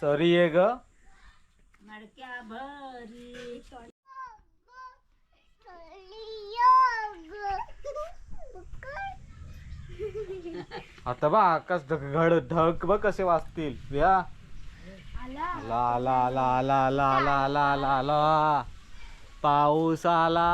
Sorry ये ग. मडक्या भरी आता बा आकाश ढग ढग बघ कसे वाचतील आला. आला आला आला आला आला आला आला आला पाऊस आला.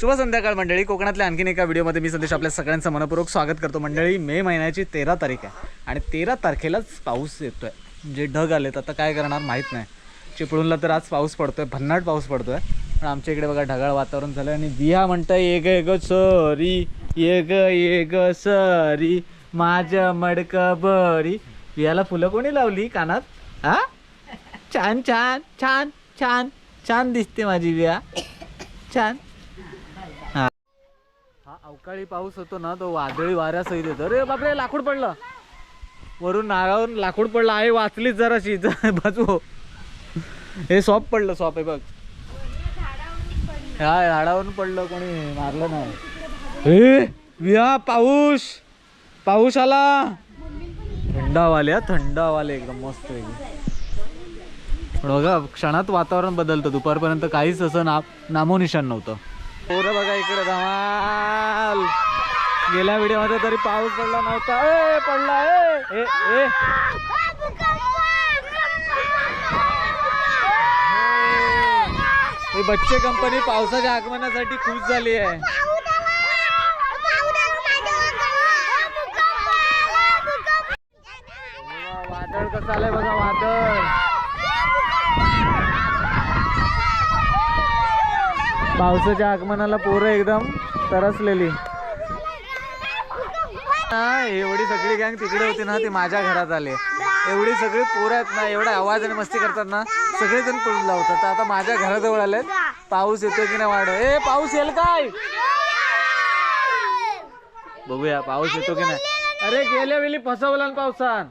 शुभ संध्याकाळ मंडळी. कोकणातल्या आणखीन एका व्हिडिओमध्ये मी संदेश आपल्या सगळ्यांचं मनपूर्वक स्वागत करतो. मंडळी मे महिन्याची तेरा तारीख आहे आणि तेरा तारखेलाच पाऊस येतोय. जे ढग आलेत आता काय करणार माहीत नाही. चिपळूणला तर आज पाऊस पडतोय भन्नाट पाऊस पडतोय. पण आमच्या इकडे बघा ढगाळ वातावरण झालं आणि विहा म्हणताय ये ग ग सरी. ये ग ये ग सरी. माझ्या मडक बरी. बियाला फुलं कोणी लावली कानात? हा छान छान छान छान छान दिसते माझी बिया छान. अवकाळी पाऊस होतो ना तो वादळी वाऱ्यासहित येतो. अरे बापरे लाकूड पडलं. वरून नागावरून लाकूड पडलं. आहे वाचलीच जराशी. बाजू हे सॉप पडलं सॉप आहे बघ. हा झाडावरून पडलं कोणी मारलं नाही. हे विहा पाऊस. पाऊस आला. थंडावाले हा, थंडावाले एकदम मस्त एकदम बघा क्षणात वातावरण बदलतं. दुपारपर्यंत काहीच असं ना नामोनिशान नव्हतं. पोरं बघा इकडे धमाल. गेल्या व्हिडिओमध्ये तरी पाऊस पडला नव्हता. ए पडला ए. ए ए. ही बच्चे कंपनी पावसाच्या आगमनासाठी खुश झाली आहे. वादळ कसं आलंय बघा वादळ पावसाच्या आगमनाला पोरं एकदम तरसलेली. एवढी सगळी गँग तिकडे होती ना ती माझ्या घरात आले. एवढी सगळी पोरं आहेत ना एवढा आवाज आणि मस्ती करतात ना सगळेजण पडून लावतात. तर आता माझ्या घराजवळ आलेत. पाऊस येतोय की नाही वाढ ए पाऊस येईल काय? बघूया पाऊस येतो की नाही. अरे गेल्या वेळी फसवला ना पावसान.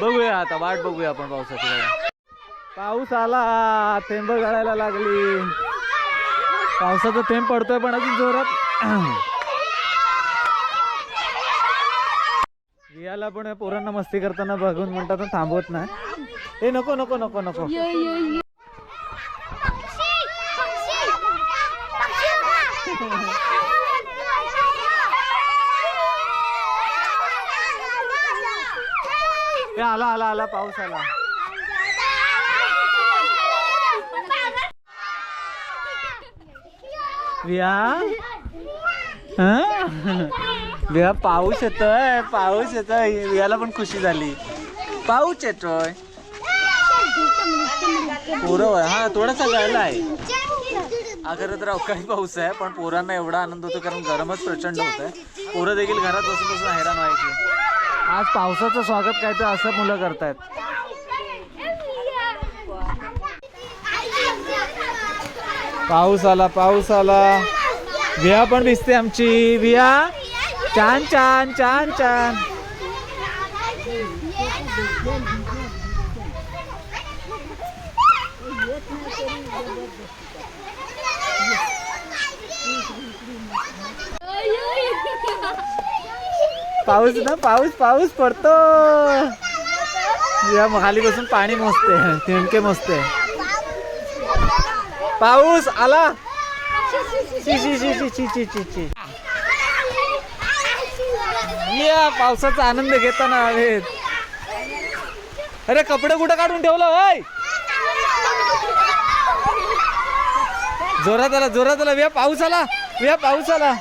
बघूया आता वाट बघूया आपण पावसाची. पाऊस आला थेंब गळायला लागली. पावसाचा थेंब पडतोय पण अजून जोरात. रियाला पण या पोरांना मस्ती करताना बघून म्हणतात ना थांबवत नाही. हे नको नको नको नको. हे आला आला आला पाऊस आला. विया? पाऊस येतोय पाऊस येतोय. वियाला पण खुशी झाली. पाऊस येतोय. पोरं हा थोडासा गळला आहे. हा खरं तर अवकाळी पाऊस आहे पण पोरांना एवढा आनंद होतो कारण गरमच प्रचंड होत आहे पोरं देखील घरात बसून बसून हैराण व्हायची. आज पावसाचं स्वागत काय तर असं मुलं करतायत. पाऊस आला पाऊस आला. विया पण दिसते आमची विया छान छान छान छान. पाऊस ना पाऊस पाऊस पडतो. या खाली बसून पाणी मोजते तिणके मोजते. पाऊस आला. ची ची ची ची ची ची ची ची या पावसाचा आनंद घेताना आहेत. अरे कपडे कुठं काढून ठेवलं होय? जोरात आला जोरात आला. व्या पाऊस आला. व्या पाऊस आला.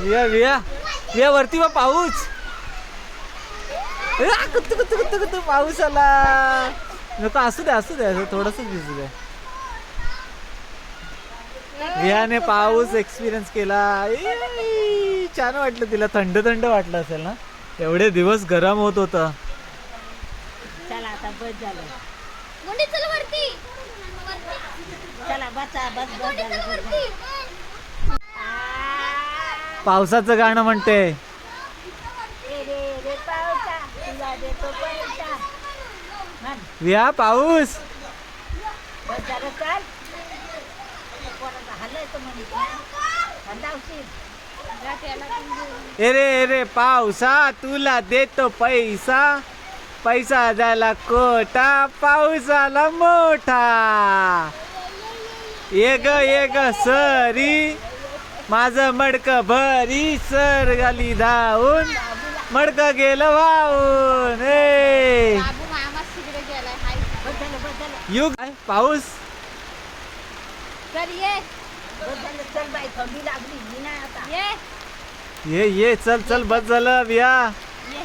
विया विया विया वरती बा पाऊस. कुत्तू कुत्तू कुत्तू कुत्तू पाऊस आला. नको असू दे असू दे थोडस दिसू दे. वियाने पाऊस एक्सपिरियन्स केला. छान वाटलं तिला थंड थंड वाटलं असेल ना. एवढे दिवस गरम होत होत. चला आता बस झालं. मोठी चल वरती. चला बसा बस पावसाचं गाणं म्हणते. विहा पाऊस. अरे अरे पावसा तुला देतो पैसा. पैसा झाला कोटा पाऊस आला मोठा. ये ग ये ग सरी. माझं मडक भरी सर गाली धावून. मडक गेलं वाहून. ए. युग पाऊस. ये. ये. ये ये चल चल बस झालं बिया. ये.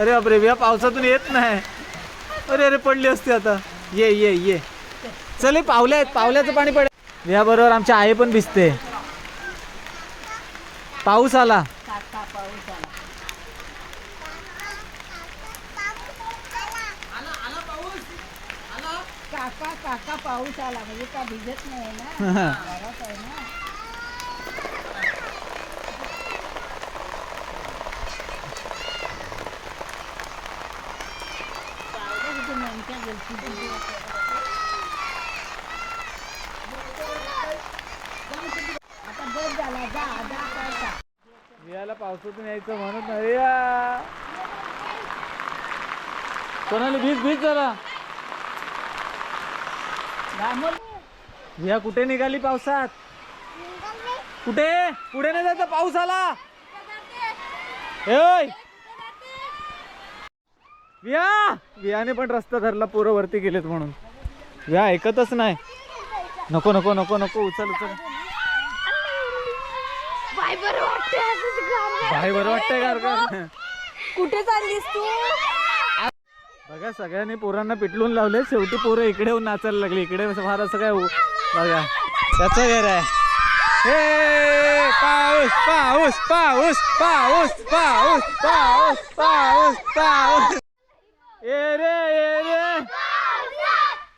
अरे बापरे बिया पावसातून येत नाही. अरे अरे पडली असते आता. ये ये ये. चल पावल्या आहेत पावल्याचं पाणी पड. बिया बरोबर आमच्या आई पण भिजते. पाऊस आला. काका पाऊस आला. काका काका पाऊस आला. म्हणजे का भिजत नाही ना? घरात आहे ना? आता बस झाला जा पावसातून यायचं म्हणत नाही. या. कोणाला भीज भीज झाला या कुठे निघाली पावसात? कुठे? पुढे नाही जायचं पाऊस आला विया! वियाने पण रस्ता धरला पोरं वरती गेलेत म्हणून. विया ऐकतच नाही. नको नको नको नको उचल उचल. बाय बरं वाटतंय असंच गार. भाई बरं वाटतंय गार गार कुठे चाललीस तू? बघा सगळ्यांनी पोरांना पिटलून लावले शेवटी पोरं इकडे येऊन नाचायला लागली. इकडे फार असं काय बघा. त्याचं घर आहे. हे पाऊस पाऊस पाऊस पाऊस पाऊस पाऊस पाऊस पाऊस. ए रे ए रे.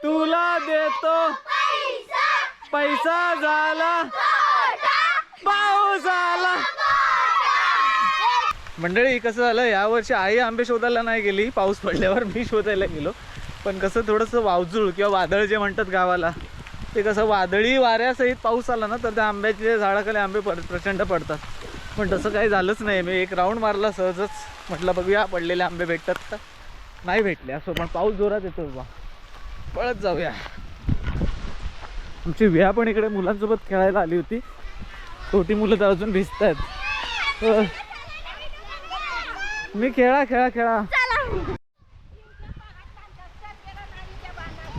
तुला देतो. पैसा झाला. पाऊस आला मंडळी कसं झालं यावर्षी आई आंबे शोधायला नाही गेली. पाऊस पडल्यावर मी शोधायला गेलो. पण कसं थोडंसं वावजूळ किंवा वादळ जे म्हणतात गावाला ते कसं वादळी वाऱ्यासहित पाऊस आला ना तर त्या आंब्याचे झाडाखाली आंबे पड प्रचंड पडतात. पण तसं काही झालंच नाही. मी एक राऊंड मारला सहजच. म्हटलं बघूया पडलेले आंबे भेटतात का? नाही भेटले असं पण पाऊस जोरात येतो बा पळत जाऊया. आमची विया पण इकडे मुलांसोबत खेळायला आली होती. छोटी मुलं तर अजून भिजत आहेत मी खेळा खेळा खेळा.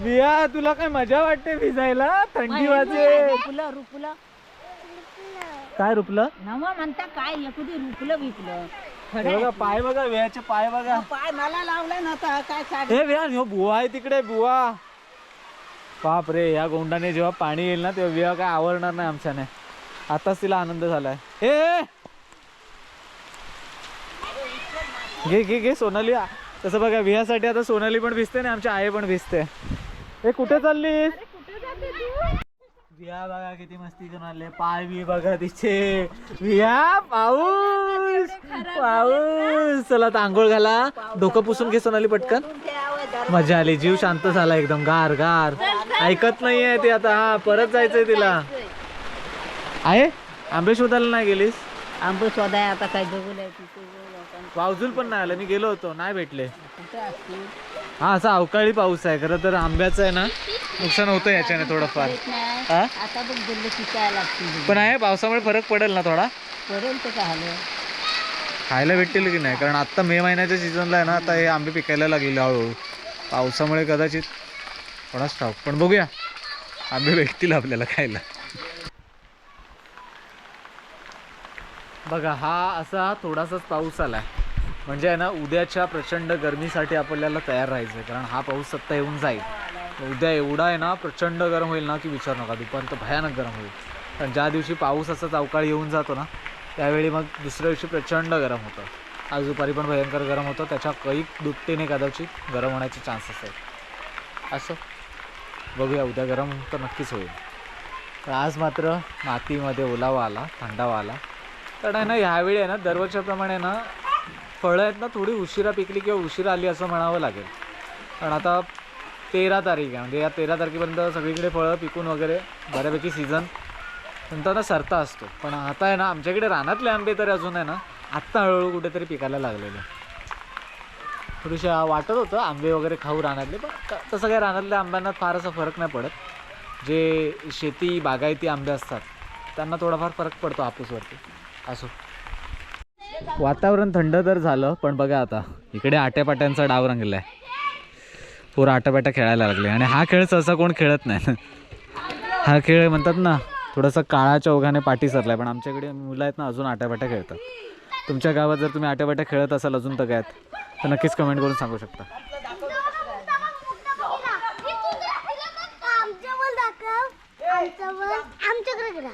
विया तुला काय मजा वाटते भिजायला? थंडी वाजे. रुपलं रुपलं. काय रुपलं? नवा म्हणता काय एकुदी रुपलं विकलं हे बघा पाय बघा वियाचे पाय बघा. पाय मला लावलाय ना आता काय साडी हे विया ह्यो बुवा आहे तिकडे बुवा. बाप रे या गोंडाने जेव्हा पाणी येईल ना तेव्हा विया काय आवडणार नाही आमच्याने. आताच तिला आनंद झालाय. हे घे घे घे सोनाली तसं बघा वियासाठी आता सोनाली पण भिजते ना आमची आई पण भिजते. हे कुठे चालली विया बघा किती मस्ती करून आले. पाय बी बघा तिचे. विया पाऊस पाऊस. चला आता आंघोळ घाला डोकं पुसून घे सोनाली पटकन. मजा आली. जीव शांत झाला एकदम गार गार. ऐकत नाहीये ते आता. हा परत जायचंय तिला. आहे? आंबे शोधायला नाही गेलीस? आंबे शोधाय आता काय जगूल वावजूल पण नाही आलं मी गेलो होतो नाही भेटले. हा असा अवकाळी पाऊस आहे खरं तर आंब्याचं आहे ना नुकसान होतं याच्याने थोडंफार. हा? आता बघ लागतील पण आहे पावसामुळे फरक पडेल ना थोडा. पडेल तर काय झालं खायला भेटतील की नाही? कारण आता मे महिन्याच्या सीझनला आहे ना आता हे आंबे पिकायला लागलेले हळूहळू. पावसामुळे कदाचित थोडाच ठाऊक पण बघूया आंबे भेटतील आपल्याला खायला. बघा हा असा थोडासाच पाऊस आलाय. म्हणजे आहे ना उद्याच्या प्रचंड गरमीसाठी आपल्याला तयार राहायचं आहे कारण हा पाऊस सत्ता येऊन जाईल. उद्या एवढा आहे ना प्रचंड गरम होईल ना की विचार नका. दुपारचं भयानक गरम होईल. कारण ज्या दिवशी पाऊस असाच अवकाळी येऊन जातो ना त्यावेळी मग दुसऱ्या दिवशी प्रचंड गरम होतं. आज दुपारी पण भयंकर गरम होतं. त्याच्या कैक दुपटीने कदाचित गरम होण्याचे चान्सेस आहेत. असं? बघूया उद्या गरम तर नक्कीच होईल. पण आज मात्र मातीमध्ये ओलावा आला थंडावा आला. तर आहे ना ह्यावेळी आहे ना दरवर्षाप्रमाणे ना फळं आहेत ना थोडी उशिरा पिकली किंवा उशिरा आली असं म्हणावं लागेल. कारण आता तेरा तारीख आहे म्हणजे या तेरा तारखेपर्यंत सगळीकडे फळं पिकून वगैरे बऱ्यापैकी सीझन नंतर ना सरता असतो. पण आता आहे ना आमच्याकडे रानातले आंबे तरी अजून आहे ना आत्ता हळूहळू कुठेतरी पिकायला लागलेले. थोडीशी वाटत होतं आंबे वगैरे खाऊ रानातले पण तसं काही रानातल्या आंब्यांना फार असा फरक नाही पडत. जे शेती बागायती आंबे असतात त्यांना थोडाफार फरक पडतो हापूसवरती असो. वातावरण थंड तर झालं पण बघा आता. इकडे आट्यापाट्यांचा डाव रंगलाय. पूर आट्यापाट्या खेळायला लागले. आणि हा खेळ सहसा कोण खेळत नाही. हा खेळ म्हणतात ना थोडासा काळाच्या ओघाने पाठी सरलाय. पण आमच्याकडे मुलं आहेत ना अजून आट्यापाट्या खेळतात. तुमच्या गावात जर तुम्ही आट्यापाट्या खेळत असाल अजून तर काय? तर नक्कीच कमेंट करून सांगू शकता. आमच्याकडे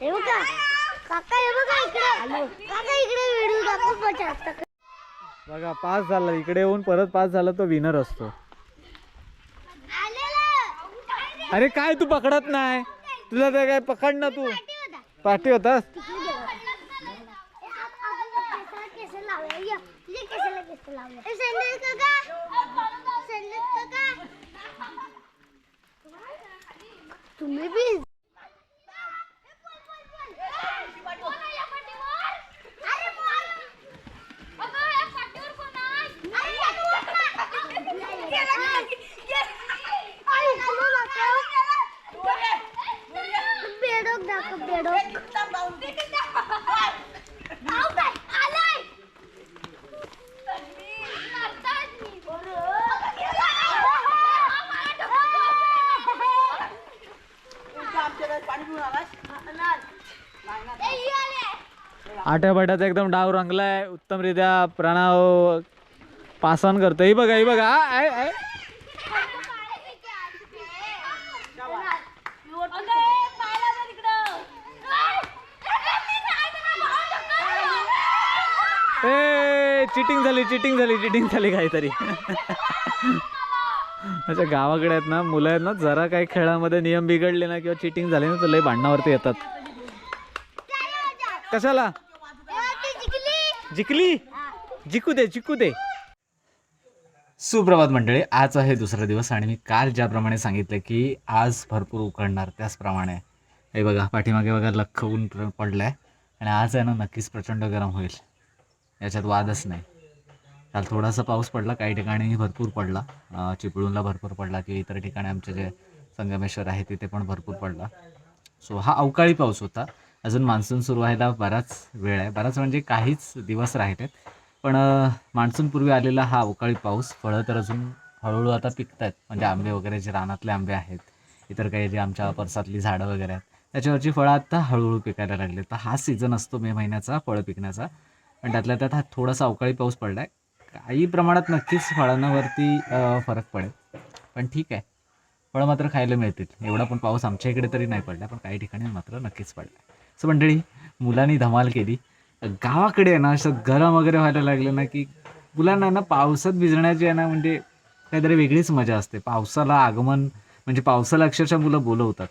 हे बघा काका हे बघा इकडे काका इकडे व्हिडिओ दाखव पचास बघा पास झाला. इकडे येऊन परत पास झाला तो विनर असतो. अरे काय तू पकडत नाही? तुला ते काय पकड ना तू. पाठी होतास? तुम्ही आठ्यापाठ्याचा एकदम डाव रंगलाय. उत्तमरित्या प्रणव पासन करतो ही बघा ही बघा. आय, आय. ए चिटिंग झाली चिटिंग झाली चिटिंग झाली काहीतरी. अच्छा गावाकडे आहेत ना मुलं आहेत ना जरा काही खेळामध्ये नियम बिघडले ना किंवा चिटिंग झाली ना तर लय भांडणावरती येतात. कशाला? जिंकली? जिकू दे जिकू दे. सुप्रभात मंडळी आज आहे दुसरा दिवस आणि मी काल ज्याप्रमाणे सांगितलं की आज भरपूर उकडणार त्याचप्रमाणे. हे बघा पाठीमागे बघा लख ऊन पडलं पडलंय आणि आज आहे ना नक्कीच प्रचंड गरम होईल. याच्यात वादच नाही. काल थोडासा पाऊस पडला काही ठिकाणी भरपूर पडला. चिपळूणला भरपूर पडला किंवा इतर ठिकाणी आमचे जे संगमेश्वर आहे तिथे पण भरपूर पडला. सो हा अवकाळी पाऊस होता. अजून मान्सून सुरू व्हायला बराच वेळ आहे. बराच म्हणजे काहीच दिवस राहिलेत. पण मान्सूनपूर्वी आलेला हा अवकाळी पाऊस फळं तर अजून हळूहळू आता पिकत आहेत म्हणजे आंबे वगैरे जे रानातले आंबे आहेत इतर काही जे आमच्या परसातली झाडं वगैरे आहेत त्याच्यावरची फळं आता हळूहळू पिकायला लागली तर हा सीझन असतो मे महिन्याचा फळं पिकण्याचा. पण त्यातल्या त्यात हा थोडासा अवकाळी पाऊस पडला आहे काही प्रमाणात नक्कीच फळांवरती फरक पडेल. पण ठीक आहे. फळं मात्र खायला मिळतील. एवढा पण पाऊस आमच्या इकडे तरी नाही पडला पण काही ठिकाणी मात्र नक्कीच पडला. सो मंडळी मुलांनी धमाल केली. गावाकडे आहे ना असं गरम वगैरे व्हायला लागलं ना की मुलांना ना पावसात भिजण्याची आहे ना म्हणजे काहीतरी वेगळीच मजा असते. पावसाला आगमन म्हणजे पावसाला अक्षरशः मुलं बोलवतात.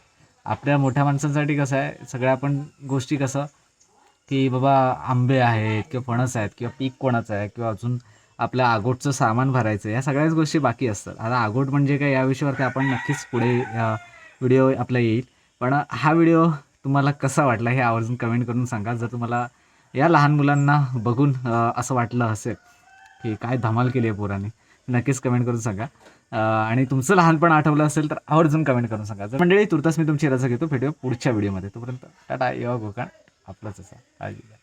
आपल्या मोठ्या माणसांसाठी कसं आहे सगळ्या आपण गोष्टी कसं की बाबा आंबे आहेत किंवा फणस आहेत किंवा पीक कोणाचं आहे किंवा अजून आपल्या आगोटचं सामान भरायचं आहे या सगळ्याच गोष्टी बाकी असतात. आता आगोट म्हणजे काय या विषयावरती आपण नक्कीच पुढे व्हिडिओ आपला येईल. पण हा व्हिडिओ तुम्हाला कसा वाटला हे आवर्जून कमेंट करून सांगा. जर तुम्हाला या लहान मुलांना बघून असं वाटलं असेल की काय धमाल केली आहे पोराने नक्कीच कमेंट करून सांगा. आणि तुमचं लहानपण आठवलं असेल तर आवर्जून कमेंट करून सांगा. जर मंडळी तुर्तास मी तुमची रजा घेतो. भेटूया पुढच्या व्हिडिओमध्ये. तोपर्यंत टाटा येवा गोकाण आपलाच असा. काळजी घ्या